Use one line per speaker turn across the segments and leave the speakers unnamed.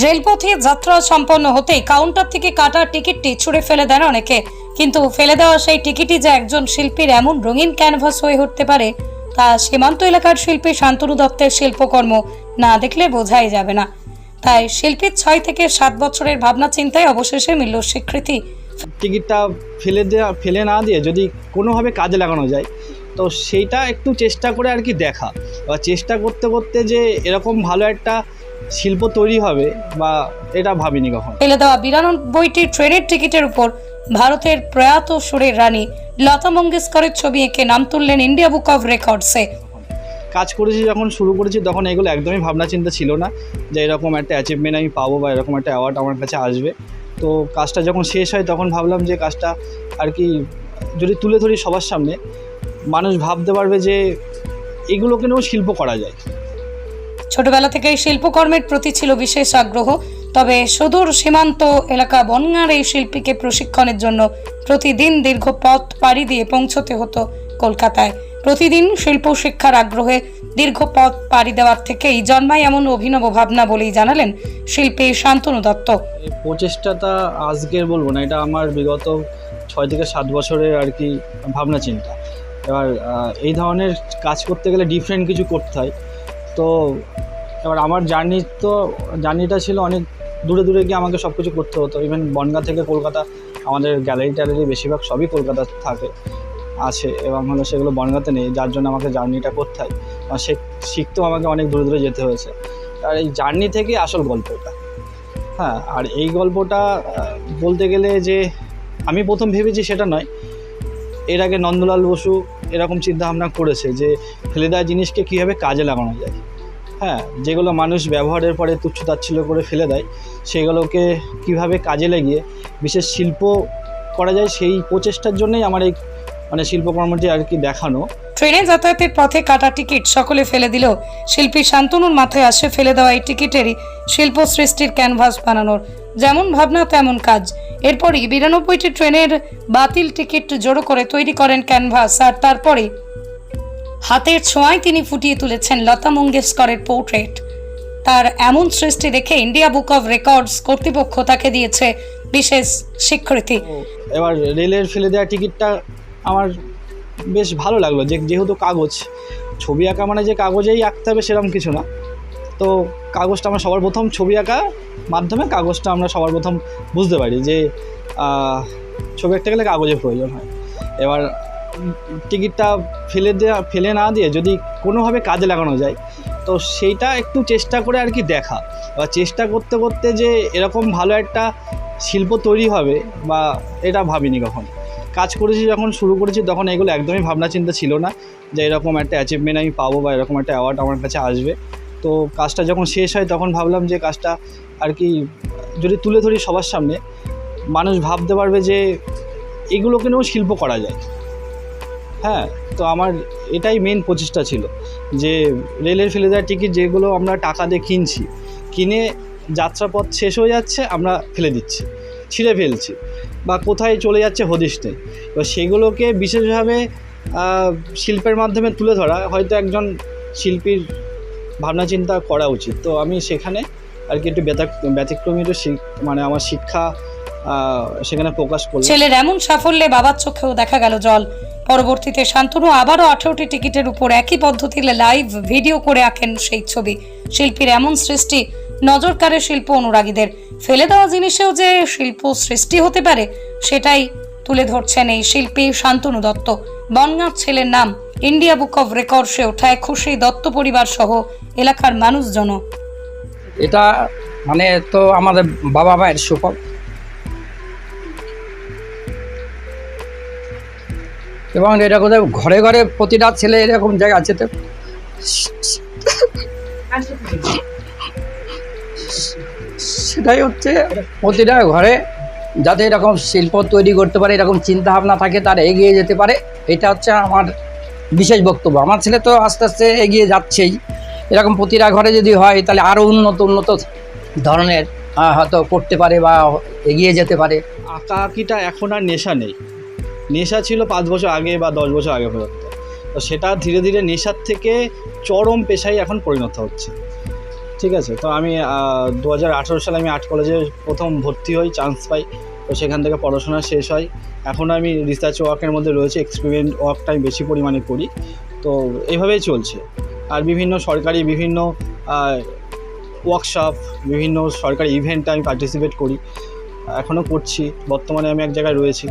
রেলপথে যাত্রা সম্পন্ন হতেই কাউন্টার থেকে কাটা টিকিটটি ছুঁড়ে ফেলে দেন অনেকে। কিন্তু ফেলে দেওয়া সেই টিকিটই যে একজন শিল্পীর এমন রঙিন ক্যানভাস হয়ে উঠতে পারে, তা সীমান্ত এলাকার শিল্পী শান্তনু দত্তের শিল্পকর্ম না দেখলে বোঝাই যাবে না। তাই শিল্পীর ছয় থেকে সাত বছরের ভাবনা চিন্তায় অবশেষে মিলল স্বীকৃতি।
টিকিটটা ফেলে দেওয়া ফেলে না দিয়ে যদি কোনোভাবে কাজে লাগানো যায়, তো সেইটা একটু চেষ্টা করে আর কি দেখা। বা চেষ্টা করতে করতে যে এরকম ভালো একটা শিল্প তৈরি হবে বা এটা ভাবিনি কখন।
ফেলে দেওয়া বিরানব্বইটি ট্রেনের টিকিটের উপর ভারতের প্রয়াত সুরের রানী লতা মঙ্গেশকরের ছবি এঁকে নাম তুললেন ইন্ডিয়া বুক অফ রেকর্ডসে।
কাজ করেছি যখন শুরু করেছি তখন এগুলো একদমই ভাবনা চিন্তা ছিল না যে এরকম একটা অ্যাচিভমেন্ট আমি পাবো বা এরকম একটা অ্যাওয়ার্ড আমার কাছে আসবে। তো কাজটা যখন শেষ হয় তখন ভাবলাম যে কাজটা আর কি যদি তুলে ধরি সবার সামনে মানুষ ভাবতে পারবে যে এগুলোকে নিয়েও শিল্প করা যায়।
ছোটবেলা থেকেই শিল্পকর্মের প্রতি ছিল বিশেষ আগ্রহ, তবে সুদূর সীমান্ত এলাকা বনগাঁর এই শিল্পীকে প্রশিক্ষণের জন্য প্রতিদিন দীর্ঘ পথ পাড়ি দিয়ে পৌঁছতে হতো কলকাতায়। প্রতিদিন শিল্প শিক্ষার আগ্রহে দীর্ঘ পথ পাড়ি দেওয়ার থেকেই জন্মায় এমন অভিনব ভাবনা বলেই জানালেন শিল্পী শান্তনু দত্ত।
প্রচেষ্টাটা আজকের বলব না, এটা আমার বিগত ছয় থেকে সাত বছরের আর কি ভাবনা চিন্তা। এবার এই ধরনের কাজ করতে গেলে ডিফারেন্ট কিছু করতে হয়। তো এবার আমার জার্নি তো, জার্নিটা ছিল অনেক দূরে দূরে গিয়ে আমাকে সব কিছু করতে হতো। ইভেন বনগাঁ থেকে কলকাতা, আমাদের গ্যালারি ট্যালারি বেশিরভাগ সবই কলকাতা থাকে, আছে। এবং হলো সেগুলো বনগাঁতে নেই, যার জন্য আমাকে জার্নিটা করতে হয়। আর সে শিখতেও আমাকে অনেক দূরে দূরে যেতে হয়েছে। আর এই জার্নি থেকে আসল গল্পটা। হ্যাঁ আর এই গল্পটা বলতে গেলে যে আমি প্রথম ভেবেছি সেটা নয়। এর আগে নন্দলাল বসু এরকম চিন্তাভাবনা করেছে যে ফেলে দেওয়া জিনিসকে কীভাবে কাজে লাগানো যায়। হ্যাঁ যেগুলো মানুষ ব্যবহারের পরে তুচ্ছ তাচ্ছিল্য করে ফেলে দেয়, সেগুলোকে কীভাবে কাজে লাগিয়ে বিশেষ শিল্প করা যায় সেই প্রচেষ্টার জন্যই আমার এই মানে শিল্পকর্মটি আর কি দেখানো।
ট্রেনে যাতায়াতের পথে কাটা টিকিট সকলে ফেলে দিলেও শিল্পী শান্তনুর মাথায় আসে ফেলে দেওয়া এই টিকিটেরই শিল্প সৃষ্টির ক্যানভাস বানানোর। যেমন ভাবনা, তেমন কাজ। এরপরই বিরানব্বইটি ট্রেনের বাতিল টিকিট জড়ো করে তৈরি করেন ক্যানভাস। আর তারপরে হাতের ছোঁয়ায় তিনি ফুটিয়ে তুলেছেন লতা মঙ্গেশকরের পোর্ট্রেট। তার এমন সৃষ্টি দেখে ইন্ডিয়া বুক অফ রেকর্ডস কর্তৃপক্ষ তাকে দিয়েছে বিশেষ স্বীকৃতি।
এবার রেলের ফেলে দেওয়া টিকিটটা আমার বেশ ভালো লাগল। যে, যেহেতু কাগজ, ছবি আঁকা মানে যে কাগজেই আঁকতে হবে সেরকম কিছু না। তো কাগজটা আমরা সবার প্রথম ছবি আঁকা মাধ্যমে কাগজটা আমরা সবার প্রথম বুঝতে পারি যে ছবি আঁকতে গেলে কাগজের প্রয়োজন হয়। এবার টিকিটটা ফেলে দেওয়া ফেলে না দিয়ে যদি কোনোভাবে কাজে লাগানো যায়, তো সেইটা একটু চেষ্টা করে আর কি দেখা। বা চেষ্টা করতে করতে যে এরকম ভালো একটা শিল্প তৈরি হবে বা এটা ভাবিনি কখন। কাজ করেছি যখন, শুরু করেছি তখন এগুলো একদমই ভাবনা চিন্তা ছিল না যে এরকম একটা অ্যাচিভমেন্ট আমি পাবো বা এরকম একটা অ্যাওয়ার্ড আমার কাছে আসবে। তো কাজটা যখন শেষ হয় তখন ভাবলাম যে কাজটা আর কি যদি তুলে ধরি সবার সামনে, মানুষ ভাবতে পারবে যে এগুলোকে নিয়েও শিল্প করা যায়। হ্যাঁ তো আমার এটাই মেন প্রচেষ্টা ছিল যে রেলের ফেলে দেওয়ার টিকিট যেগুলো আমরা টাকা দিয়ে কিনছি, কিনে যাত্রাপথ শেষ হয়ে যাচ্ছে, আমরা ফেলে দিচ্ছি, ছিঁড়ে ফেলছি বা কোথায় চলে যাচ্ছে হদিস নেই। এবার সেগুলোকে বিশেষভাবে শিল্পের মাধ্যমে তুলে ধরা হয়তো একজন শিল্পীর ভাবনা চিন্তা করা উচিত। তো আমি সেখানে আর কি একটু ব্যতিক- ব্যতিক্রমী একটু মানে আমার শিক্ষা সেখানে প্রকাশ করলাম।
ছেলের এমন সাফল্যে বাবার চোখেও দেখা গেল জল। পরবর্তীতে শান্তনু আবারও আঠারোটি টিকিটের উপর একই পদ্ধতিতে লাইভ ভিডিও করে আঁকেন সেই ছবি। শিল্পীর এমন সৃষ্টি নজর কাড়ে শিল্প অনুরাগীদের। ফেলে দেওয়া জিনিসেও যে শিল্প সৃষ্টি হতে পারে, সেটাই তুলে ধরছেন এই শিল্পী শান্তনু দত্ত। বনগাঁর ছেলের নাম ইন্ডিয়া বুক অফ রেকর্ডসে ওঠায় খুশি দত্ত পরিবার সহ এলাকার মানুষজনও।
এটা মানে তো আমাদের বাবা মায়ের সুফল। এবং এটা কোথায়, ঘরে ঘরে প্রতিটা ছেলে এরকম জায়গা আছে তো। সেটাই হচ্ছে, প্রতিটা ঘরে যাতে এরকম শিল্প তৈরি করতে পারে, এরকম চিন্তা ভাবনা থাকে, তার এগিয়ে যেতে পারে, এটা হচ্ছে আমার বিশেষ বক্তব্য। আমার ছেলে তো আস্তে আস্তে এগিয়ে যাচ্ছেই। এরকম প্রতিটা ঘরে যদি হয়, তাহলে আরও উন্নত উন্নত ধরনের হয়তো করতে পারে বা এগিয়ে যেতে পারে।
আঁকা আঁকিটা এখন আর নেশা নেই। নেশা ছিল পাঁচ বছর আগে বা দশ বছর আগে পর্যন্ত। তো সেটা ধীরে ধীরে নেশার থেকে চরম পেশায় এখন পরিণত হচ্ছে। ঠিক আছে? তো আমি দু হাজার আঠেরো সালে আমি আর্ট কলেজে প্রথম ভর্তি হই চান্স পাই। তো সেখান থেকে পড়াশোনা শেষ হয়। এখন আমি রিসার্চ ওয়ার্কের মধ্যে রয়েছে এক্সপেরিমেন্ট ওয়ার্কটা আমি বেশি পরিমাণে করি। তো এইভাবেই চলছে। আর বিভিন্ন সরকারি বিভিন্ন ওয়ার্কশপ বিভিন্ন সরকারি ইভেন্টে আমি পার্টিসিপেট করি। এখনও করছি। বর্তমানে আমি এক জায়গায় রয়েছি।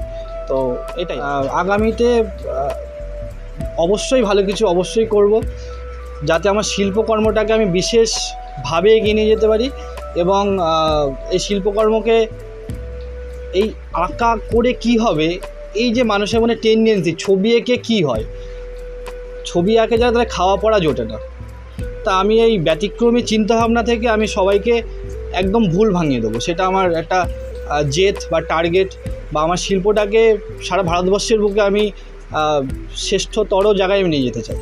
তো এটাই। আগামীতে অবশ্যই ভালো কিছু অবশ্যই করব যাতে আমার শিল্পকর্মটাকে আমি বিশেষভাবে এগিয়ে নিয়ে যেতে পারি এবং এই শিল্পকর্মকে এই আঁকা করে কি হবে এই যে মানুষের মনে টেন্ডেন্সি ছবি এঁকে কী হয় ছবি আঁকে যারা তারা খাওয়া পড়া জোটে না। তা আমি এই ব্যতিক্রমী চিন্তাভাবনা থেকে আমি সবাইকে একদম ভুল ভাঙিয়ে দেবো সেটা আমার একটা জেদ বা টার্গেট বা আমার শিল্পটাকে সারা ভারতবর্ষের বুকে আমি শ্রেষ্ঠতর জায়গায় আমি নিয়ে যেতে চাই।